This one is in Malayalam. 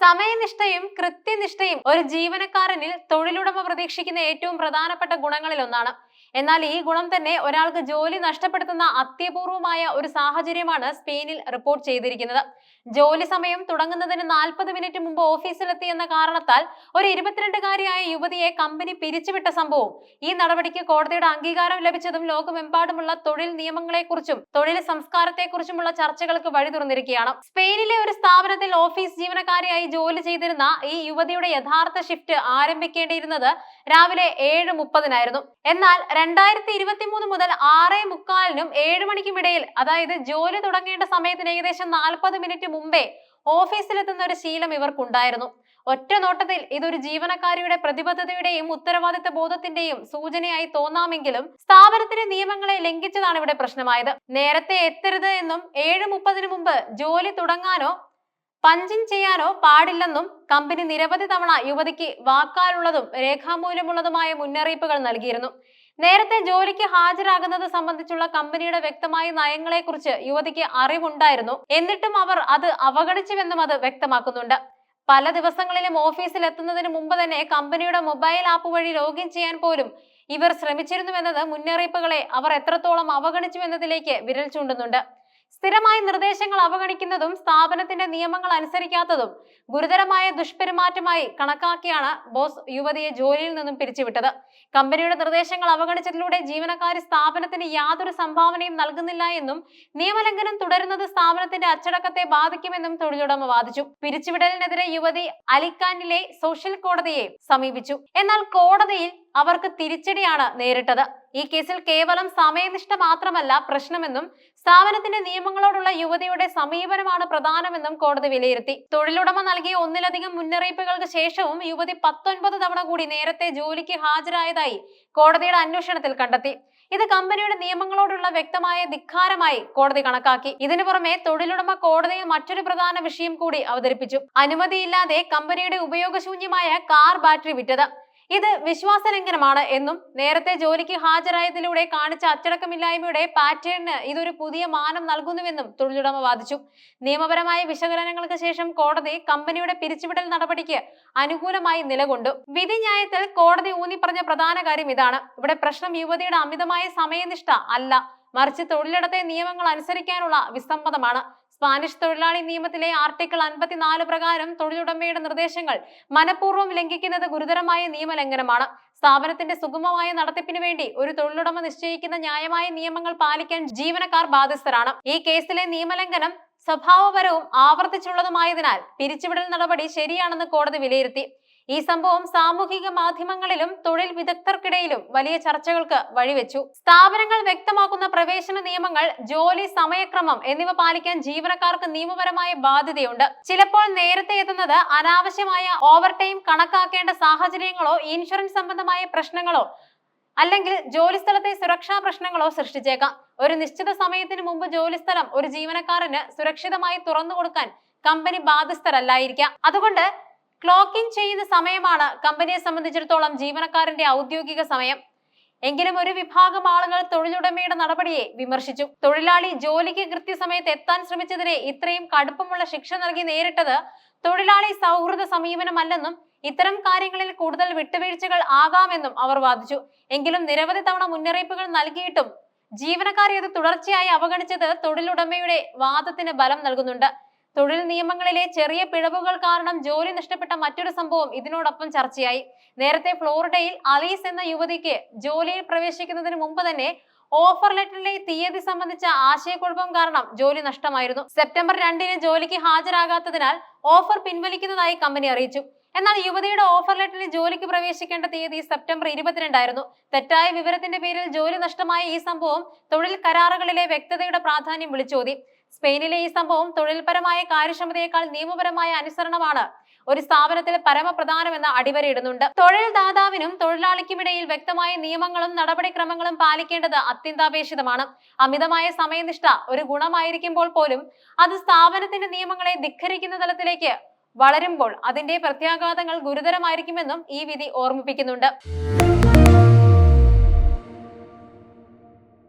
സമയനിഷ്ഠയും കൃത്യനിഷ്ഠയും ഒരു ജീവനക്കാരനിൽ തൊഴിലുടമ പ്രതീക്ഷിക്കുന്ന ഏറ്റവും പ്രധാനപ്പെട്ട ഗുണങ്ങളിൽ ഒന്നാണ്. എന്നാൽ ഈ ഗുണം തന്നെ ഒരാൾക്ക് ജോലി നഷ്ടപ്പെടുത്തുന്ന അത്യപൂർവമായ ഒരു സാഹചര്യമാണ് സ്പെയിനിൽ റിപ്പോർട്ട് ചെയ്തിരിക്കുന്നത്. ജോലി സമയം തുടങ്ങുന്നതിന് നാൽപ്പത് മിനിറ്റ് മുമ്പ് ഓഫീസിലെത്തി എന്ന കാരണത്താൽ ഒരു ഇരുപത്തിരണ്ടുകാരിയായ യുവതിയെ കമ്പനി പിരിച്ചുവിട്ട സംഭവം. ഈ നടപടിക്ക് കോടതിയുടെ അംഗീകാരം ലഭിച്ചതും ലോകമെമ്പാടുമുള്ള തൊഴിൽ നിയമങ്ങളെക്കുറിച്ചും തൊഴിൽ സംസ്കാരത്തെക്കുറിച്ചുമുള്ള ചർച്ചകൾക്ക് വഴി തുറന്നിരിക്കുകയാണ്. സ്പെയിനിലെ ഒരു സ്ഥാപനത്തിൽ ഓഫീസ് ജീവനക്കാരിയായി ജോലി ചെയ്തിരുന്ന ഈ യുവതിയുടെ യഥാർത്ഥ ഷിഫ്റ്റ് ആരംഭിക്കേണ്ടിയിരുന്നത് രാവിലെ ഏഴ് മുപ്പതിനായിരുന്നു. എന്നാൽ രണ്ടായിരത്തി ഇരുപത്തി മൂന്ന് മുതൽ ആറ് മുക്കാലിനും ഏഴ് മണിക്കും ഇടയിൽ അതായത് ജോലി തുടങ്ങേണ്ട സമയത്തിന് ഏകദേശം നാൽപ്പത് മിനിറ്റ് മുമ്പേ ഓഫീസിലെത്തുന്ന ഒരു ശീലം ഇവർക്കുണ്ടായിരുന്നു. ഒറ്റ നോട്ടത്തിൽ ഇതൊരു ജീവനക്കാരിയുടെ പ്രതിബദ്ധതയുടെയും ഉത്തരവാദിത്ത ബോധത്തിന്റെയും സൂചനയായി തോന്നാമെങ്കിലും സ്ഥാപനത്തിന്റെ നിയമങ്ങളെ ലംഘിച്ചതാണ് ഇവിടെ പ്രശ്നമായത്. നേരത്തെ എത്തരുത് എന്നും ഏഴ് മുപ്പതിനു മുമ്പ് ജോലി തുടങ്ങാനോ പഞ്ചിങ് ചെയ്യാനോ പാടില്ലെന്നും കമ്പനി നിരവധി തവണ യുവതിക്ക് വാക്കാലുള്ളതും രേഖാമൂലമുള്ളതുമായ മുന്നറിയിപ്പുകൾ നൽകിയിരുന്നു. നേരത്തെ ജോലിക്ക് ഹാജരാകുന്നത് സംബന്ധിച്ചുള്ള കമ്പനിയുടെ വ്യക്തമായ നയങ്ങളെക്കുറിച്ച് യുവതിക്ക് അറിവുണ്ടായിരുന്നു. എന്നിട്ടും അവർ അത് അവഗണിച്ചുവെന്നും അത് വ്യക്തമാക്കുന്നുണ്ട്. പല ദിവസങ്ങളിലും ഓഫീസിൽ എത്തുന്നതിന് മുമ്പ് തന്നെ കമ്പനിയുടെ മൊബൈൽ ആപ്പ് വഴി ലോഗിൻ ചെയ്യാൻ പോലും ഇവർ ശ്രമിച്ചിരുന്നുവെന്നത് മുന്നറിയിപ്പുകളെ അവർ എത്രത്തോളം അവഗണിച്ചു എന്നതിലേക്ക് വിരൽ ചൂണ്ടുന്നുണ്ട്. സ്ഥിരമായ നിർദ്ദേശങ്ങൾ അവഗണിക്കുന്നതും സ്ഥാപനത്തിന്റെ നിയമങ്ങൾ അനുസരിക്കാത്തതും ഗുരുതരമായ ദുഷ്പെരുമാറ്റമായി കണക്കാക്കിയാണ് ബോസ് യുവതിയെ ജോലിയിൽ നിന്നും പിരിച്ചുവിട്ടത്. കമ്പനിയുടെ നിർദ്ദേശങ്ങൾ അവഗണിച്ചതിലൂടെ ജീവനക്കാരി സ്ഥാപനത്തിന് യാതൊരു സംഭാവനയും നൽകുന്നില്ല എന്നും നിയമലംഘനം തുടരുന്നത് സ്ഥാപനത്തിന്റെ അച്ചടക്കത്തെ ബാധിക്കുമെന്നും തൊഴിലുടമ വാദിച്ചു. പിരിച്ചുവിടലിനെതിരെ യുവതി അലിക്കാനിലെ സോഷ്യൽ കോടതിയെ സമീപിച്ചു. എന്നാൽ കോടതിയിൽ അവർക്ക് തിരിച്ചടിയാണ് നേരിട്ടത്. ഈ കേസിൽ കേവലം സമയനിഷ്ഠ മാത്രമല്ല പ്രശ്നമെന്നും സ്ഥാപനത്തിന്റെ നിയമങ്ങളോടുള്ള യുവതിയുടെ സമീപനമാണ് പ്രധാനമെന്നും കോടതി വിലയിരുത്തി. തൊഴിലുടമ നൽകിയ ഒന്നിലധികം മുന്നറിയിപ്പുകൾക്ക് ശേഷവും യുവതി പത്തൊൻപത് തവണ കൂടി നേരത്തെ ജോലിക്ക് ഹാജരായതായി കോടതിയുടെ അന്വേഷണത്തിൽ കണ്ടെത്തി. ഇത് കമ്പനിയുടെ നിയമങ്ങളോടുള്ള വ്യക്തമായ ധിക്കാരമായി കോടതി കണക്കാക്കി. ഇതിനു പുറമെ തൊഴിലുടമ കോടതിയിൽ മറ്റൊരു പ്രധാന വിഷയം കൂടി അവതരിപ്പിച്ചു. അനുമതിയില്ലാതെ കമ്പനിയുടെ ഉപയോഗശൂന്യമായ കാർ ബാറ്ററി വിറ്റത്. ഇത് വിശ്വാസലംഘനമാണ് എന്നും നേരത്തെ ജോലിക്ക് ഹാജരായതിലൂടെ കാണിച്ച അച്ചടക്കമില്ലായ്മയുടെ പാറ്റേണിന് ഇതൊരു പുതിയ മാനം നൽകുന്നുവെന്നും തൊഴിലുടമ വാദിച്ചു. നിയമപരമായ വിശകലനങ്ങൾക്ക് ശേഷം കോടതി കമ്പനിയുടെ പിരിച്ചുവിടൽ നടപടിക്ക് അനുകൂലമായി നിലകൊണ്ടു. വിധി ന്യായത്തിൽ കോടതി ഊന്നിപ്പറഞ്ഞ പ്രധാന കാര്യം ഇതാണ്. ഇവിടെ പ്രശ്നം യുവതിയുടെ അമിതമായ സമയനിഷ്ഠ അല്ല. മറിച്ച് തൊഴിലിടത്തെ നിയമങ്ങൾ അനുസരിക്കാനുള്ള വിസമ്മതമാണ്. സ്പാനിഷ് തൊഴിലാളി നിയമത്തിലെ ആർട്ടിക്കിൾ അൻപത്തിനാല് പ്രകാരം തൊഴിലുടമയുടെ നിർദ്ദേശങ്ങൾ മനഃപൂർവം ലംഘിക്കുന്നത് ഗുരുതരമായ നിയമലംഘനമാണ്. സ്ഥാപനത്തിന്റെ സുഗമമായ നടത്തിപ്പിന് വേണ്ടി ഒരു തൊഴിലുടമ നിശ്ചയിക്കുന്ന ന്യായമായ നിയമങ്ങൾ പാലിക്കാൻ ജീവനക്കാർ ബാധ്യസ്ഥരാണ്. ഈ കേസിലെ നിയമലംഘനം സ്വഭാവപരവും ആവർത്തിച്ചുള്ളതുമായതിനാൽ പിരിച്ചുവിടൽ നടപടി ശരിയാണെന്ന് കോടതി വിലയിരുത്തി. ഈ സംഭവം സാമൂഹിക മാധ്യമങ്ങളിലും തൊഴിൽ വിദഗ്ധർക്കിടയിലും വലിയ ചർച്ചകൾക്ക് വഴിവെച്ചു. സ്ഥാപനങ്ങൾ വ്യക്തമാക്കുന്ന പ്രവേശന നിയമങ്ങൾ ജോലി സമയക്രമം എന്നിവ പാലിക്കാൻ ജീവനക്കാർക്ക് നിയമപരമായ ബാധ്യതയുണ്ട്. ചിലപ്പോൾ നേരത്തെ എത്തുന്നത് അനാവശ്യമായ ഓവർ ടൈം കണക്കാക്കേണ്ട സാഹചര്യങ്ങളോ ഇൻഷുറൻസ് സംബന്ധമായ പ്രശ്നങ്ങളോ അല്ലെങ്കിൽ ജോലിസ്ഥലത്തെ സുരക്ഷാ പ്രശ്നങ്ങളോ സൃഷ്ടിച്ചേക്കാം. ഒരു നിശ്ചിത സമയത്തിന് മുമ്പ് ജോലിസ്ഥലം ഒരു ജീവനക്കാരന് സുരക്ഷിതമായി തുറന്നു കൊടുക്കാൻ കമ്പനി ബാധ്യസ്ഥരല്ലായിരിക്കാം. അതുകൊണ്ട് ക്ലോക്കിംഗ് ചെയ്യുന്ന സമയമാണ് കമ്പനിയെ സംബന്ധിച്ചിടത്തോളം ജീവനക്കാരന്റെ ഔദ്യോഗിക സമയം. എങ്കിലും ഒരു വിഭാഗം ആളുകൾ തൊഴിലുടമയുടെ നടപടിയെ വിമർശിച്ചു. തൊഴിലാളി ജോലിക്ക് കൃത്യസമയത്ത് എത്താൻ ശ്രമിച്ചതിനെ ഇത്രയും കടുപ്പമുള്ള ശിക്ഷ നൽകി നേരിട്ടത് തൊഴിലാളി സൗഹൃദ സമീപനമല്ലെന്നും ഇത്തരം കാര്യങ്ങളിൽ കൂടുതൽ വിട്ടുവീഴ്ചകൾ ആകാമെന്നും അവർ വാദിച്ചു. എങ്കിലും നിരവധി തവണ മുന്നറിയിപ്പുകൾ നൽകിയിട്ടും ജീവനക്കാരെ അത് തുടർച്ചയായി അവഗണിച്ചത് തൊഴിലുടമയുടെ വാദത്തിന് ബലം നൽകുന്നുണ്ട്. തൊഴിൽ നിയമങ്ങളിലെ ചെറിയ പിഴവുകൾ കാരണം ജോലി നഷ്ടപ്പെട്ട മറ്റൊരു സംഭവം ഇതിനോടൊപ്പം ചർച്ചയായി. നേരത്തെ ഫ്ലോറിഡയിൽ അലീസ് എന്ന യുവതിക്ക് ജോലിയിൽ പ്രവേശിക്കുന്നതിന് മുമ്പ് തന്നെ ഓഫർ ലെറ്ററിലെ തീയതി സംബന്ധിച്ച ആശയക്കുഴപ്പം കാരണം ജോലി നഷ്ടമായിരുന്നു. സെപ്റ്റംബർ രണ്ടിന് ജോലിക്ക് ഹാജരാകാത്തതിനാൽ ഓഫർ പിൻവലിക്കുന്നതായി കമ്പനി അറിയിച്ചു. എന്നാൽ യുവതിയുടെ ഓഫർ ലെറ്ററിൽ ജോലിക്ക് പ്രവേശിക്കേണ്ട തീയതി സെപ്റ്റംബർ ഇരുപത്തിരണ്ടായിരുന്നു. തെറ്റായ വിവരത്തിന്റെ പേരിൽ ജോലി നഷ്ടമായ ഈ സംഭവം തൊഴിൽ കരാറുകളിലെ വ്യക്തതയുടെ പ്രാധാന്യം വിളിച്ചോതി. സ്പെയിനിലെ ഈ സംഭവം തൊഴിൽപരമായ കാര്യക്ഷമതയേക്കാൾ നിയമപരമായ അനുസരണമാണ്. ഒരു സ്ഥാപനത്തിൽ പരമപ്രധാനമെന്ന് അടിവരയിടുന്നുണ്ട്. തൊഴിൽദാതാവിനും തൊഴിലാളിക്കുമിടയിൽ വ്യക്തമായ നിയമങ്ങളും നടപടിക്രമങ്ങളും പാലിക്കേണ്ടത് അത്യന്താപേക്ഷിതമാണ്. അമിതമായ സമയനിഷ്ഠ ഒരു ഗുണമായിരിക്കുമ്പോൾ പോലും അത് സ്ഥാപനത്തിന്റെ നിയമങ്ങളെ ധിഖരിക്കുന്ന തലത്തിലേക്ക് വളരുമ്പോൾ അതിന്റെ പ്രത്യാഘാതങ്ങൾ ഗുരുതരമായിരിക്കുമെന്നും ഈ വിധി ഓർമ്മിപ്പിക്കുന്നുണ്ട്.